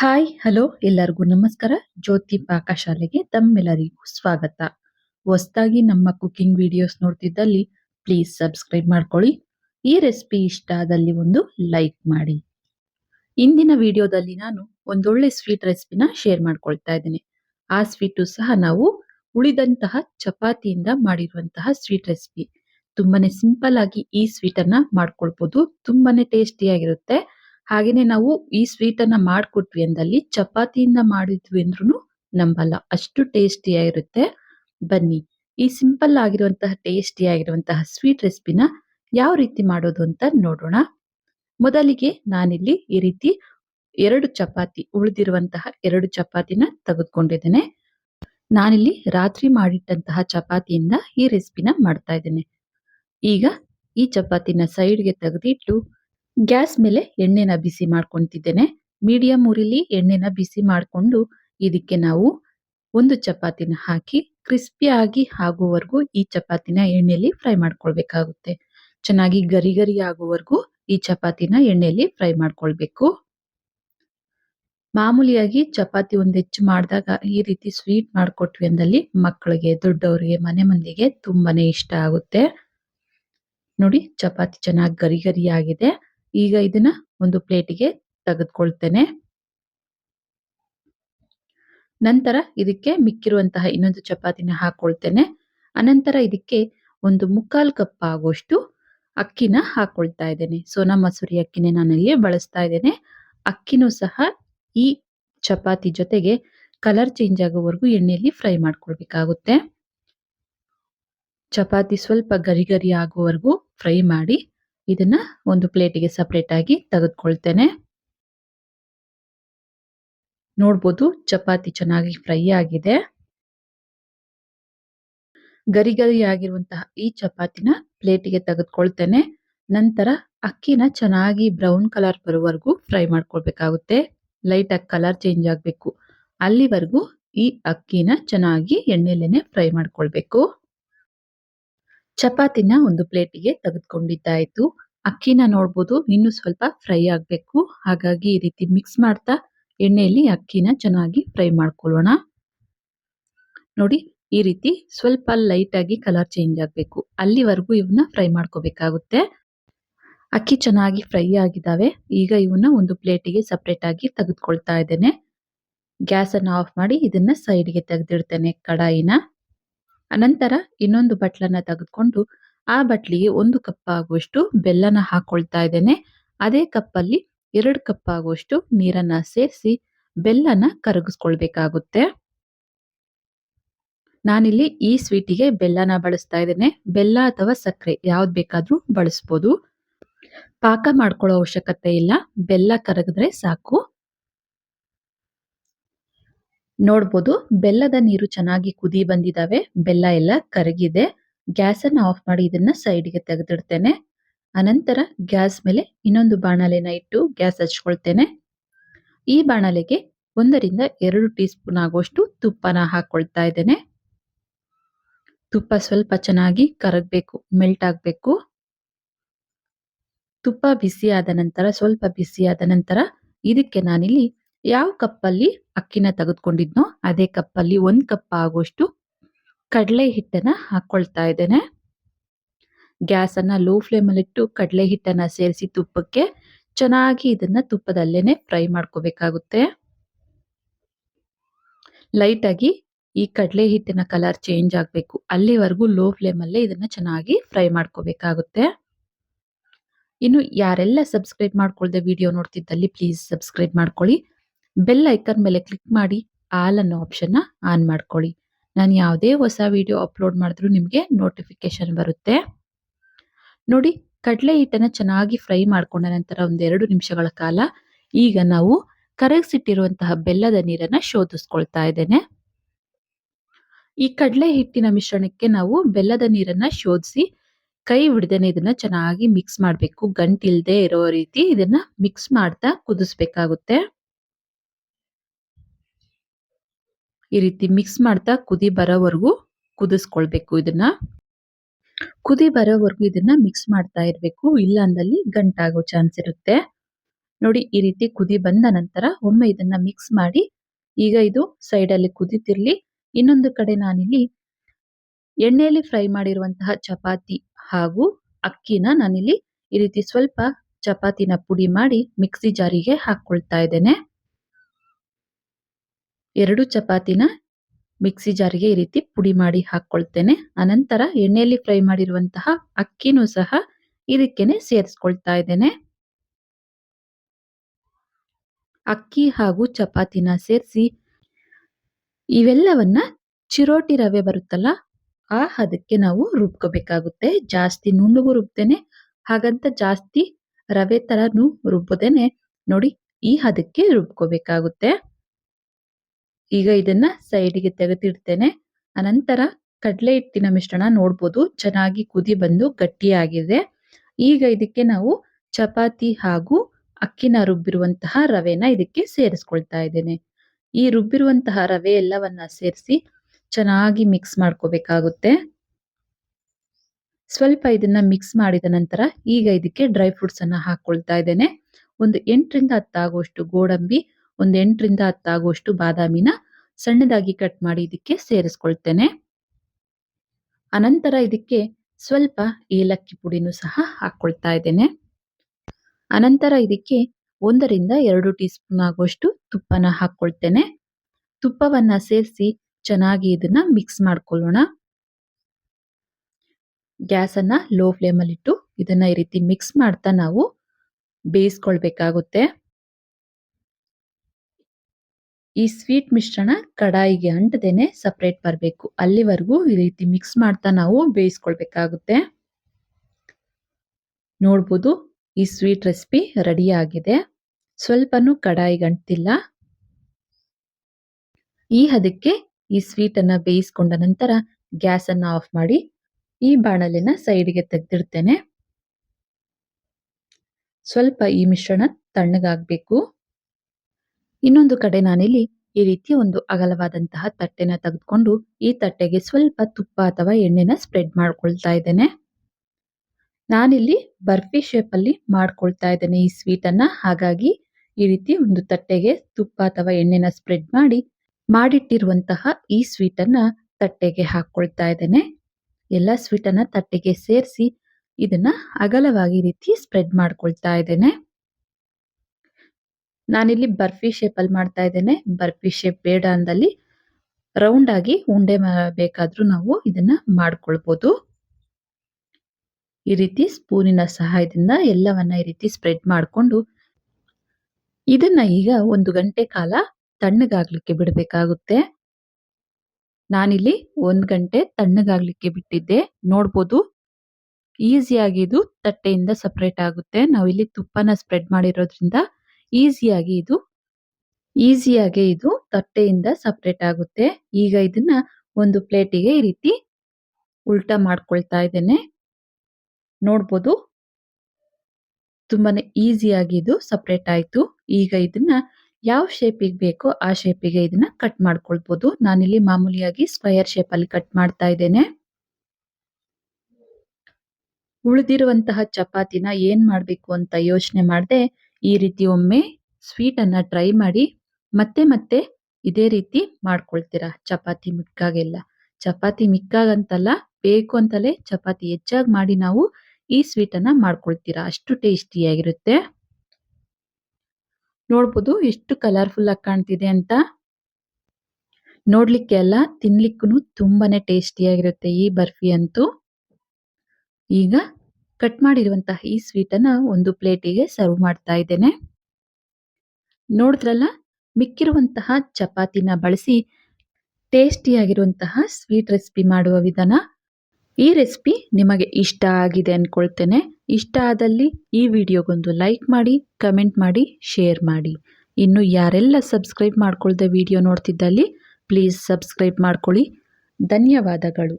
Hi, hello, ಎಲ್ಲರಿಗೂ ನಮಸ್ಕಾರ. ಜ್ಯೋತಿ ಪಾಕಶಾಲೆಗೆ ತಮ್ಮೆಲ್ಲರಿಗೂ ಸ್ವಾಗತ. ಹೊಸದಾಗಿ ನಮ್ಮ ಕುಕಿಂಗ್ ವಿಡಿಯೋಸ್ ನೋಡ್ತಿದ್ದಲ್ಲಿ ಪ್ಲೀಸ್ ಸಬ್ಸ್ಕ್ರೈಬ್ ಮಾಡ್ಕೊಳ್ಳಿ. ಈ ರೆಸಿಪಿ ಇಷ್ಟ ಆದಲ್ಲಿ ಒಂದು ಲೈಕ್ ಮಾಡಿ. ಇಂದಿನ ವಿಡಿಯೋದಲ್ಲಿ ನಾನು ಒಂದೊಳ್ಳೆ ಸ್ವೀಟ್ ರೆಸಿಪಿನ ಶೇರ್ ಮಾಡ್ಕೊಳ್ತಾ ಇದ್ದೀನಿ. ಆ ಸ್ವೀಟು ಸಹ ನಾವು ಉಳಿದಂತಹ ಚಪಾತಿಯಿಂದ ಮಾಡಿರುವಂತಹ ಸ್ವೀಟ್ ರೆಸಿಪಿ. ತುಂಬಾನೇ ಸಿಂಪಲ್ ಆಗಿ ಈ ಸ್ವೀಟ್ ಅನ್ನ ಮಾಡ್ಕೊಳ್ಬಹುದು ತುಂಬಾನೇ ಟೇಸ್ಟಿಯಾಗಿರುತ್ತೆ ಹಾಗೇನೆ ನಾವು ಈ ಸ್ವೀಟ್ ಅನ್ನ ಮಾಡ್ಕೊಟ್ವಿ ಅಂದಲ್ಲಿ ಚಪಾತಿಯಿಂದ ಮಾಡಿದ್ವಿ ಅಂದ್ರೂ ನಂಬಲ್ಲ. ಅಷ್ಟು ಟೇಸ್ಟಿಯಾಗಿರುತ್ತೆ ಬನ್ನಿ, ಈ ಸಿಂಪಲ್ ಆಗಿರುವಂತಹ ಟೇಸ್ಟಿ ಆಗಿರುವಂತಹ ಸ್ವೀಟ್ ರೆಸಿಪಿನ ಯಾವ ರೀತಿ ಮಾಡೋದು ಅಂತ ನೋಡೋಣ. ಮೊದಲಿಗೆ ನಾನಿಲ್ಲಿ ಈ ರೀತಿ ಎರಡು ಚಪಾತಿ, ಉಳಿದಿರುವಂತಹ ಎರಡು ಚಪಾತಿನ ತೆಗೆದುಕೊಂಡಿದ್ದೇನೆ. ನಾನಿಲ್ಲಿ ರಾತ್ರಿ ಮಾಡಿಟ್ಟಂತಹ ಚಪಾತಿಯಿಂದ ಈ ರೆಸಿಪಿನ ಮಾಡ್ತಾ ಇದ್ದೇನೆ. ಈಗ ಈ ಚಪಾತಿನ ಸೈಡ್ಗೆ ತೆಗೆದಿಟ್ಟು ಗ್ಯಾಸ್ ಮೇಲೆ ಎಣ್ಣೆನ ಬಿಸಿ ಮಾಡ್ಕೊಂತಿದ್ದೇನೆ. ಮೀಡಿಯಂ ಉರಿಲಿ ಎಣ್ಣೆನ ಬಿಸಿ ಮಾಡಿಕೊಂಡು ಇದಕ್ಕೆ ನಾವು ಒಂದು ಚಪಾತಿನ ಹಾಕಿ ಕ್ರಿಸ್ಪಿ ಆಗಿ ಆಗುವವರೆಗೂ ಈ ಚಪಾತಿನ ಎಣ್ಣೆಯಲ್ಲಿ ಫ್ರೈ ಮಾಡ್ಕೊಳ್ಬೇಕಾಗುತ್ತೆ. ಚೆನ್ನಾಗಿ ಗರಿ ಗರಿ ಆಗುವವರೆಗೂ ಈ ಚಪಾತಿನ ಎಣ್ಣೆಯಲ್ಲಿ ಫ್ರೈ ಮಾಡ್ಕೊಳ್ಬೇಕು. ಮಾಮೂಲಿಯಾಗಿ ಚಪಾತಿ ಒಂದು ಹೆಚ್ಚು ಮಾಡಿದಾಗ ಈ ರೀತಿ ಸ್ವೀಟ್ ಮಾಡಿಕೊಟ್ವಿ ಅಂದಲ್ಲಿ ಮಕ್ಕಳಿಗೆ, ದೊಡ್ಡವರಿಗೆ, ಮನೆ ಮಂದಿಗೆ ತುಂಬಾನೇ ಇಷ್ಟ ಆಗುತ್ತೆ. ನೋಡಿ, ಚಪಾತಿ ಚೆನ್ನಾಗಿ ಗರಿ ಗರಿ ಆಗಿದೆ. ಈಗ ಇದನ್ನ ಒಂದು ಪ್ಲೇಟಿಗೆ ತೆಗೆದುಕೊಳ್ತೇನೆ. ನಂತರ ಇದಕ್ಕೆ ಮಿಕ್ಕಿರುವಂತಹ ಇನ್ನೊಂದು ಚಪಾತಿನ ಹಾಕೊಳ್ತೇನೆ. ಅನಂತರ ಇದಕ್ಕೆ ಒಂದು ಮುಕ್ಕಾಲ್ ಕಪ್ ಆಗುವಷ್ಟು ಅಕ್ಕಿನ ಹಾಕೊಳ್ತಾ ಇದ್ದೇನೆ. ಸೋನಾ ಮಸೂರಿ ಅಕ್ಕಿನೇ ನಾನು ಇಲ್ಲಿ ಬಳಸ್ತಾ ಇದ್ದೇನೆ. ಅಕ್ಕಿನೂ ಸಹ ಈ ಚಪಾತಿ ಜೊತೆಗೆ ಕಲರ್ ಚೇಂಜ್ ಆಗೋವರೆಗೂ ಎಣ್ಣೆಯಲ್ಲಿ ಫ್ರೈ ಮಾಡ್ಕೊಳ್ಬೇಕಾಗುತ್ತೆ. ಚಪಾತಿ ಸ್ವಲ್ಪ ಗರಿ ಗರಿ ಆಗುವವರೆಗೂ ಫ್ರೈ ಮಾಡಿ ಇದನ್ನ ಒಂದು ಪ್ಲೇಟಿಗೆ ಸಪರೇಟ್ ಆಗಿ ತೆಗೆದುಕೊಳ್ತೇನೆ. ನೋಡ್ಬೋದು ಚಪಾತಿ ಚೆನ್ನಾಗಿ ಫ್ರೈ ಆಗಿದೆ. ಗರಿ ಗರಿ ಆಗಿರುವಂತಹ ಈ ಚಪಾತಿನ ಪ್ಲೇಟಿಗೆ ತೆಗೆದುಕೊಳ್ತೇನೆ. ನಂತರ ಅಕ್ಕಿನ ಚೆನ್ನಾಗಿ ಬ್ರೌನ್ ಕಲರ್ ಬರುವವರೆಗೂ ಫ್ರೈ ಮಾಡ್ಕೊಳ್ಬೇಕಾಗುತ್ತೆ. ಲೈಟ್ ಆಗಿ ಕಲರ್ ಚೇಂಜ್ ಆಗಬೇಕು. ಅಲ್ಲಿವರೆಗೂ ಈ ಅಕ್ಕಿನ ಚೆನ್ನಾಗಿ ಎಣ್ಣೆಲೇನೆ ಫ್ರೈ ಮಾಡ್ಕೊಳ್ಬೇಕು. ಚಪಾತಿನ ಒಂದು ಪ್ಲೇಟಿಗೆ ತೆಗೆದುಕೊಂಡಿದ್ದಾಯಿತು. ಅಕ್ಕಿನ ನೋಡ್ಬೋದು, ಇನ್ನು ಸ್ವಲ್ಪ ಫ್ರೈ ಆಗಬೇಕು. ಹಾಗಾಗಿ ಈ ರೀತಿ ಮಿಕ್ಸ್ ಮಾಡ್ತಾ ಎಣ್ಣೆಯಲ್ಲಿ ಅಕ್ಕಿನ ಚೆನ್ನಾಗಿ ಫ್ರೈ ಮಾಡ್ಕೊಳ್ಳೋಣ. ನೋಡಿ, ಈ ರೀತಿ ಸ್ವಲ್ಪ ಲೈಟ್ ಆಗಿ ಕಲರ್ ಚೇಂಜ್ ಆಗಬೇಕು. ಅಲ್ಲಿವರೆಗೂ ಇವನ್ನ ಫ್ರೈ ಮಾಡ್ಕೋಬೇಕಾಗುತ್ತೆ. ಅಕ್ಕಿ ಚೆನ್ನಾಗಿ ಫ್ರೈ ಆಗಿದ್ದಾವೆ. ಈಗ ಇವನ್ನ ಒಂದು ಪ್ಲೇಟಿಗೆ ಸಪ್ರೇಟ್ ಆಗಿ ತೆಗೆದುಕೊಳ್ತಾ ಇದ್ದೇನೆ. ಗ್ಯಾಸ್ ಅನ್ನು ಆಫ್ ಮಾಡಿ ಇದನ್ನ ಸೈಡ್ಗೆ ತೆಗೆದಿಡ್ತೇನೆ ಕಡಾಯಿನ. ಅನಂತರ ಇನ್ನೊಂದು ಬಟ್ಲನ್ನ ತೆಗೆದುಕೊಂಡು ಆ ಬಟ್ಲಿಗೆ ಒಂದು ಕಪ್ ಆಗುವಷ್ಟು ಬೆಲ್ಲನ ಹಾಕೊಳ್ತಾ ಇದ್ದೇನೆ. ಅದೇ ಕಪ್ಪಲ್ಲಿ ಎರಡು ಕಪ್ ಆಗುವಷ್ಟು ನೀರನ್ನ ಸೇರಿಸಿ ಬೆಲ್ಲನ ಕರಗಿಸ್ಕೊಳ್ಬೇಕಾಗುತ್ತೆ. ನಾನಿಲ್ಲಿ ಈ ಸ್ವೀಟಿಗೆ ಬೆಲ್ಲನ ಬಳಸ್ತಾ ಇದ್ದೇನೆ. ಬೆಲ್ಲ ಅಥವಾ ಸಕ್ಕರೆ ಯಾವ್ದು ಬೇಕಾದ್ರೂ ಬಳಸ್ಬೋದು. ಪಾಕ ಮಾಡ್ಕೊಳ್ಳೋ ಅವಶ್ಯಕತೆ ಇಲ್ಲ. ಬೆಲ್ಲ ಕರಗಿದ್ರೆ ಸಾಕು. ನೋಡ್ಬೋದು, ಬೆಲ್ಲದ ನೀರು ಚೆನ್ನಾಗಿ ಕುದಿ ಬಂದಿದಾವೆ, ಬೆಲ್ಲ ಎಲ್ಲ ಕರಗಿದೆ. ಗ್ಯಾಸ್ ಅನ್ನ ಆಫ್ ಮಾಡಿ ಇದನ್ನ ಸೈಡ್ಗೆ ತೆಗೆದಿಡ್ತೇನೆ. ಅನಂತರ ಗ್ಯಾಸ್ ಮೇಲೆ ಇನ್ನೊಂದು ಬಾಣಲೆನ ಇಟ್ಟು ಗ್ಯಾಸ್ ಹಚ್ಕೊಳ್ತೇನೆ. ಈ ಬಾಣಲೆಗೆ ಒಂದರಿಂದ ಎರಡು ಟೀ ಸ್ಪೂನ್ ಆಗುವಷ್ಟು ತುಪ್ಪನ ಹಾಕೊಳ್ತಾ ಇದ್ದೇನೆ. ತುಪ್ಪ ಸ್ವಲ್ಪ ಚೆನ್ನಾಗಿ ಕರಗಬೇಕು, ಮೆಲ್ಟ್ ಆಗಬೇಕು. ತುಪ್ಪ ಬಿಸಿ ಆದ ನಂತರ, ಸ್ವಲ್ಪ ಬಿಸಿ ಆದ ನಂತರ ಇದಕ್ಕೆ ನಾನಿಲ್ಲಿ ಯಾವ ಕಪ್ಪಲ್ಲಿ ಅಕ್ಕಿನ ತೆಗೆದುಕೊಂಡಿದ್ನೋ ಅದೇ ಕಪ್ಪಲ್ಲಿ ಒಂದ್ ಕಪ್ ಆಗುವಷ್ಟು ಕಡಲೆ ಹಿಟ್ಟನ್ನ ಹಾಕೊಳ್ತಾ ಇದ್ದೇನೆ. ಗ್ಯಾಸ್ ಅನ್ನ ಲೋ ಫ್ಲೇಮ್ ಅಲ್ಲಿ ಇಟ್ಟು ಕಡಲೆ ಹಿಟ್ಟನ್ನ ಸೇರಿಸಿ ತುಪ್ಪಕ್ಕೆ ಚೆನ್ನಾಗಿ ಇದನ್ನ ತುಪ್ಪದಲ್ಲೇನೆ ಫ್ರೈ ಮಾಡ್ಕೋಬೇಕಾಗುತ್ತೆ. ಲೈಟ್ ಆಗಿ ಈ ಕಡಲೆ ಹಿಟ್ಟಿನ ಕಲರ್ ಚೇಂಜ್ ಆಗಬೇಕು. ಅಲ್ಲಿವರೆಗೂ ಲೋ ಫ್ಲೇಮ್ ಅಲ್ಲೇ ಇದನ್ನ ಚೆನ್ನಾಗಿ ಫ್ರೈ ಮಾಡ್ಕೋಬೇಕಾಗುತ್ತೆ. ಇನ್ನು ಯಾರೆಲ್ಲ ಸಬ್ಸ್ಕ್ರೈಬ್ ಮಾಡ್ಕೊಳ್ದೆ ವಿಡಿಯೋ ನೋಡ್ತಿದ್ದಲ್ಲಿ ಪ್ಲೀಸ್ ಸಬ್ಸ್ಕ್ರೈಬ್ ಮಾಡ್ಕೊಳ್ಳಿ. ಬೆಲ್ ಐಕನ್ ಮೇಲೆ ಕ್ಲಿಕ್ ಮಾಡಿ ಆಲ್ ಅನ್ನೋ ಆಪ್ಷನ್ನ ಆನ್ ಮಾಡ್ಕೊಳ್ಳಿ. ನಾನು ಯಾವುದೇ ಹೊಸ ವಿಡಿಯೋ ಅಪ್ಲೋಡ್ ಮಾಡಿದ್ರೂ ನಿಮಗೆ ನೋಟಿಫಿಕೇಶನ್ ಬರುತ್ತೆ. ನೋಡಿ, ಕಡಲೆ ಹಿಟ್ಟನ್ನು ಚೆನ್ನಾಗಿ ಫ್ರೈ ಮಾಡ್ಕೊಂಡ ನಂತರ ಒಂದೆರಡು ನಿಮಿಷಗಳ ಕಾಲ ಈಗ ನಾವು ಕರಗಿಸಿಟ್ಟಿರುವಂತಹ ಬೆಲ್ಲದ ನೀರನ್ನು ಶೋಧಿಸ್ಕೊಳ್ತಾ ಇದ್ದೇನೆ. ಈ ಕಡಲೆ ಹಿಟ್ಟಿನ ಮಿಶ್ರಣಕ್ಕೆ ನಾವು ಬೆಲ್ಲದ ನೀರನ್ನು ಶೋಧಿಸಿ ಕೈ ಬಿಡದೇನೆ ಇದನ್ನು ಚೆನ್ನಾಗಿ ಮಿಕ್ಸ್ ಮಾಡಬೇಕು. ಗಂಟಿಲ್ಲದೆ ಇರೋ ರೀತಿ ಇದನ್ನು ಮಿಕ್ಸ್ ಮಾಡ್ತಾ ಕುದಿಸ್ಬೇಕಾಗುತ್ತೆ. ಈ ರೀತಿ ಮಿಕ್ಸ್ ಮಾಡ್ತಾ ಕುದಿ ಬರೋವರೆಗೂ ಕುದಿಸ್ಕೊಳ್ಬೇಕು ಇದನ್ನ. ಕುದಿ ಬರೋವರೆಗೂ ಇದನ್ನ ಮಿಕ್ಸ್ ಮಾಡ್ತಾ ಇರಬೇಕು ಇಲ್ಲ ಅಂದಲ್ಲಿ ಗಂಟಾಗೋ ಚಾನ್ಸ್ ಇರುತ್ತೆ. ನೋಡಿ, ಈ ರೀತಿ ಕುದಿ ಬಂದ ನಂತರ ಒಮ್ಮೆ ಇದನ್ನ ಮಿಕ್ಸ್ ಮಾಡಿ, ಈಗ ಇದು ಸೈಡಲ್ಲಿ ಕುದಿತಿರ್ಲಿ. ಇನ್ನೊಂದು ಕಡೆ ನಾನಿಲ್ಲಿ ಎಣ್ಣೆಯಲ್ಲಿ ಫ್ರೈ ಮಾಡಿರುವಂತಹ ಚಪಾತಿ ಹಾಗೂ ಅಕ್ಕಿನ ನಾನಿಲ್ಲಿ ಈ ರೀತಿ ಸ್ವಲ್ಪ ಚಪಾತಿನ ಪುಡಿ ಮಾಡಿ ಮಿಕ್ಸಿ ಜಾರಿಗೆ ಹಾಕೊಳ್ತಾ ಇದ್ದೇನೆ. ಎರಡು ಚಪಾತಿನ ಮಿಕ್ಸಿ ಜಾರಿಗೆ ಈ ರೀತಿ ಪುಡಿ ಮಾಡಿ ಹಾಕ್ಕೊಳ್ತೇನೆ. ಅನಂತರ ಎಣ್ಣೆಯಲ್ಲಿ ಫ್ರೈ ಮಾಡಿರುವಂತಹ ಅಕ್ಕಿನೂ ಸಹ ಇದಕ್ಕೇನೆ ಸೇರಿಸ್ಕೊಳ್ತಾ ಇದ್ದೇನೆ. ಅಕ್ಕಿ ಹಾಗೂ ಚಪಾತಿನ ಸೇರಿಸಿ ಇವೆಲ್ಲವನ್ನ ಚಿರೋಟಿ ರವೆ ಬರುತ್ತಲ್ಲ, ಆ ಹದಕ್ಕೆ ನಾವು ರುಬ್ಕೋಬೇಕಾಗುತ್ತೆ. ಜಾಸ್ತಿ ನುಣ್ಣಗೂ ರುಬ್ತೇನೆ. ಹಾಗಂತ ಜಾಸ್ತಿ ರವೆ ತರನು ರುಬ್ಬದೇನೆ. ನೋಡಿ, ಈ ಹದಕ್ಕೆ ರುಬ್ಕೋಬೇಕಾಗುತ್ತೆ. ಈಗ ಇದನ್ನ ಸೈಡಿಗೆ ತೆಗೆದಿಡ್ತೇನೆ. ಅನಂತರ ಕಡಲೆ ಹಿಟ್ಟಿನ ಮಿಶ್ರಣ ನೋಡ್ಬೋದು. ಚೆನ್ನಾಗಿ ಕುದಿ ಬಂದು ಗಟ್ಟಿಯಾಗಿದೆ. ಈಗ ಇದಕ್ಕೆ ನಾವು ಚಪಾತಿ ಹಾಗೂ ಅಕ್ಕಿನ ರುಬ್ಬಿರುವಂತಹ ರವೆನ ಇದಕ್ಕೆ ಸೇರಿಸ್ಕೊಳ್ತಾ ಇದ್ದೇನೆ. ಈ ರುಬ್ಬಿರುವಂತಹ ರವೆ ಎಲ್ಲವನ್ನ ಸೇರಿಸಿ ಚೆನ್ನಾಗಿ ಮಿಕ್ಸ್ ಮಾಡ್ಕೋಬೇಕಾಗುತ್ತೆ. ಸ್ವಲ್ಪ ಇದನ್ನ ಮಿಕ್ಸ್ ಮಾಡಿದ ನಂತರ ಈಗ ಇದಕ್ಕೆ ಡ್ರೈ ಫ್ರೂಟ್ಸ್ ಅನ್ನ ಹಾಕೊಳ್ತಾ ಇದ್ದೇನೆ. ಒಂದು ಎಂಟರಿಂದ ಹತ್ತಾಗುವಷ್ಟು ಗೋಡಂಬಿ ಒಂದು ಎಂಟರಿಂದ ಹತ್ತಾಗುವಷ್ಟು ಬಾದಾಮಿನ ಸಣ್ಣದಾಗಿ ಕಟ್ ಮಾಡಿ ಇದಕ್ಕೆ ಸೇರಿಸ್ಕೊಳ್ತೇನೆ. ಅನಂತರ ಇದಕ್ಕೆ ಸ್ವಲ್ಪ ಏಲಕ್ಕಿ ಪುಡಿನೂ ಸಹ ಹಾಕೊಳ್ತಾ ಇದ್ದೇನೆ. ಅನಂತರ ಇದಕ್ಕೆ ಒಂದರಿಂದ ಎರಡು ಟೀ ಸ್ಪೂನ್ ಆಗುವಷ್ಟು ತುಪ್ಪನ ಹಾಕೊಳ್ತೇನೆ ತುಪ್ಪವನ್ನ ಸೇರಿಸಿ ಚೆನ್ನಾಗಿ ಇದನ್ನ ಮಿಕ್ಸ್ ಮಾಡ್ಕೊಳ್ಳೋಣ. ಗ್ಯಾಸ್ ಅನ್ನ ಲೋ ಫ್ಲೇಮಲ್ಲಿಟ್ಟು ಇದನ್ನ ಈ ರೀತಿ ಮಿಕ್ಸ್ ಮಾಡ್ತಾ ನಾವು ಬೇಯಿಸ್ಕೊಳ್ಬೇಕಾಗುತ್ತೆ. ಈ ಸ್ವೀಟ್ ಮಿಶ್ರಣ ಕಡಾಯಿಗೆ ಅಂಟದೇನೆ ಸಪ್ರೇಟ್ ಬರಬೇಕು. ಅಲ್ಲಿವರೆಗೂ ಈ ರೀತಿ ಮಿಕ್ಸ್ ಮಾಡ್ತಾ ನಾವು ಬೇಯಿಸ್ಕೊಳ್ಬೇಕಾಗುತ್ತೆ. ನೋಡ್ಬೋದು ಈ ಸ್ವೀಟ್ ರೆಸಿಪಿ ರೆಡಿ ಆಗಿದೆ. ಸ್ವಲ್ಪನೂ ಕಡಾಯಿಗೆ ಅಂಟಿಲ್ಲ. ಈ ಹದಕ್ಕೆ ಈ ಸ್ವೀಟ್ ಅನ್ನ ಬೇಯಿಸ್ಕೊಂಡ ನಂತರ ಗ್ಯಾಸ್ ಅನ್ನ ಆಫ್ ಮಾಡಿ ಈ ಬಾಣಲಿನ ಸೈಡ್ಗೆ ತೆಗೆದಿಡ್ತೇನೆ. ಸ್ವಲ್ಪ ಈ ಮಿಶ್ರಣ ತಣ್ಣಗಾಗ್ಬೇಕು. ಇನ್ನೊಂದು ಕಡೆ ನಾನಿಲ್ಲಿ ಈ ರೀತಿ ಒಂದು ಅಗಲವಾದಂತಹ ತಟ್ಟೆನ ತೆಗೆದುಕೊಂಡು ಈ ತಟ್ಟೆಗೆ ಸ್ವಲ್ಪ ತುಪ್ಪ ಅಥವಾ ಎಣ್ಣೆನ ಸ್ಪ್ರೆಡ್ ಮಾಡ್ಕೊಳ್ತಾ ಇದ್ದೇನೆ. ನಾನಿಲ್ಲಿ ಬರ್ಫಿ ಶೇಪ್ ಅಲ್ಲಿ ಮಾಡ್ಕೊಳ್ತಾ ಇದ್ದೇನೆ ಈ ಸ್ವೀಟ್ ಅನ್ನ. ಹಾಗಾಗಿ ಈ ರೀತಿ ಒಂದು ತಟ್ಟೆಗೆ ತುಪ್ಪ ಅಥವಾ ಎಣ್ಣೆನ ಸ್ಪ್ರೆಡ್ ಮಾಡಿ ಮಾಡಿಟ್ಟಿರುವಂತಹ ಈ ಸ್ವೀಟ್ ಅನ್ನ ತಟ್ಟೆಗೆ ಹಾಕೊಳ್ತಾ ಇದ್ದೇನೆ. ಎಲ್ಲ ಸ್ವೀಟ್ ಅನ್ನ ತಟ್ಟೆಗೆ ಸೇರಿಸಿ ಇದನ್ನ ಅಗಲವಾಗಿ ರೀತಿ ಸ್ಪ್ರೆಡ್ ಮಾಡ್ಕೊಳ್ತಾ ಇದ್ದೇನೆ. ನಾನಿಲ್ಲಿ ಬರ್ಫಿ ಶೇಪ್ ಅಲ್ಲಿ ಮಾಡ್ತಾ ಇದ್ದೇನೆ. ಬರ್ಫಿ ಶೇಪ್ ಬೇಡ ಅಂದಲ್ಲಿ ರೌಂಡ್ ಆಗಿ ಉಂಡೆ ಬೇಕಾದ್ರೂ ನಾವು ಇದನ್ನ ಮಾಡ್ಕೊಳ್ಬೋದು. ಈ ರೀತಿ ಸ್ಪೂನಿನ ಸಹಾಯದಿಂದ ಎಲ್ಲವನ್ನ ಈ ರೀತಿ ಸ್ಪ್ರೆಡ್ ಮಾಡಿಕೊಂಡು ಇದನ್ನ ಈಗ ಒಂದು ಗಂಟೆ ಕಾಲ ತಣ್ಣಗಾಗ್ಲಿಕ್ಕೆ ಬಿಡಬೇಕಾಗುತ್ತೆ. ನಾನಿಲ್ಲಿ ಒಂದು ಗಂಟೆ ತಣ್ಣಗಾಗ್ಲಿಕ್ಕೆ ಬಿಟ್ಟಿದ್ದೆ. ನೋಡ್ಬೋದು. ಈಸಿಯಾಗಿ ಇದು ತಟ್ಟೆಯಿಂದ ಸಪ್ರೇಟ್ ಆಗುತ್ತೆ. ನಾವಿಲ್ಲಿ ತುಪ್ಪನ ಸ್ಪ್ರೆಡ್ ಮಾಡಿರೋದ್ರಿಂದ ಈಸಿಯಾಗಿ ಇದು ಈಸಿಯಾಗಿ ಇದು ತಟ್ಟೆಯಿಂದ ಸಪ್ರೇಟ್ ಆಗುತ್ತೆ. ಈಗ ಇದನ್ನ ಒಂದು ಪ್ಲೇಟಿಗೆ ಈ ರೀತಿ ಉಲ್ಟಾ ಮಾಡ್ಕೊಳ್ತಾ ಇದ್ದೇನೆ. ನೋಡ್ಬೋದು? ತುಂಬಾನೇ ಈಸಿಯಾಗಿ ಇದು ಸಪ್ರೇಟ್ ಆಯಿತು. ಈಗ ಇದನ್ನ ಯಾವ ಶೇಪಿಗೆ ಬೇಕೋ ಆ ಶೇಪಿಗೆ ಇದನ್ನ ಕಟ್ ಮಾಡ್ಕೊಳ್ಬೋದು. ನಾನಿಲ್ಲಿ ಮಾಮೂಲಿಯಾಗಿ ಸ್ಕ್ವಯರ್ ಶೇಪ್ ಅಲ್ಲಿ ಕಟ್ ಮಾಡ್ತಾ ಇದ್ದೇನೆ. ಉಳಿದಿರುವಂತಹ ಚಪಾತಿನ ಏನ್ ಮಾಡಬೇಕು ಅಂತ ಯೋಚನೆ ಮಾಡದೆ ಈ ರೀತಿ ಒಮ್ಮೆ ಸ್ವೀಟ್ ಅನ್ನ ಟ್ರೈ ಮಾಡಿ ಮತ್ತೆ ಮತ್ತೆ ಇದೇ ರೀತಿ ಮಾಡ್ಕೊಳ್ತೀರಾ. ಚಪಾತಿ ಮಿಕ್ಕಾಗೆಲ್ಲ. ಚಪಾತಿ ಮಿಕ್ಕಾಗಂತಲ್ಲ, ಬೇಕು ಅಂತಲೇ ಚಪಾತಿ ಹೆಚ್ಚಾಗಿ ಮಾಡಿ ನಾವು ಈ ಸ್ವೀಟ್ ಅನ್ನ ಮಾಡ್ಕೊಳ್ತೀರಾ. ಅಷ್ಟು ಟೇಸ್ಟಿಯಾಗಿರುತ್ತೆ ನೋಡ್ಬೋದು ಎಷ್ಟು ಕಲರ್ಫುಲ್ ಆಗಿ ಕಾಣ್ತಿದೆ ಅಂತ. ನೋಡ್ಲಿಕ್ಕೆ ಅಲ್ಲ ತಿನ್ಲಿಕ್ಕೂ ತುಂಬಾನೇ ಟೇಸ್ಟಿಯಾಗಿರುತ್ತೆ ಈ ಬರ್ಫಿ ಅಂತೂ. ಈಗ ಕಟ್ ಮಾಡಿರುವಂತಹ ಈ ಸ್ವೀಟ್ ಅನ್ನ ಒಂದು ಪ್ಲೇಟಿಗೆ ಸರ್ವ್ ಮಾಡ್ತಾ ಇದ್ದೇನೆ. ನೋಡಿದ್ರಲ್ಲ, ಮಿಕ್ಕಿರುವಂತಹ ಚಪಾತಿನ ಬಳಸಿ ಟೇಸ್ಟಿಯಾಗಿರುವಂತಹ ಸ್ವೀಟ್ ರೆಸಿಪಿ ಮಾಡುವ ವಿಧಾನ. ಈ ರೆಸಿಪಿ ನಿಮಗೆ ಇಷ್ಟ ಆಗಿದೆ ಅನ್ಕೊಳ್ತೇನೆ. ಇಷ್ಟ ಆದಲ್ಲಿ ಈ ವಿಡಿಯೋಗೊಂದು ಲೈಕ್ ಮಾಡಿ ಕಮೆಂಟ್ ಮಾಡಿ ಶೇರ್ ಮಾಡಿ. ಇನ್ನು ಯಾರೆಲ್ಲ ಸಬ್ಸ್ಕ್ರೈಬ್ ಮಾಡ್ಕೊಳ್ದೆ ವಿಡಿಯೋ ನೋಡ್ತಿದ್ದಲ್ಲಿ ಪ್ಲೀಸ್ ಸಬ್ಸ್ಕ್ರೈಬ್ ಮಾಡ್ಕೊಳ್ಳಿ. ಧನ್ಯವಾದಗಳು.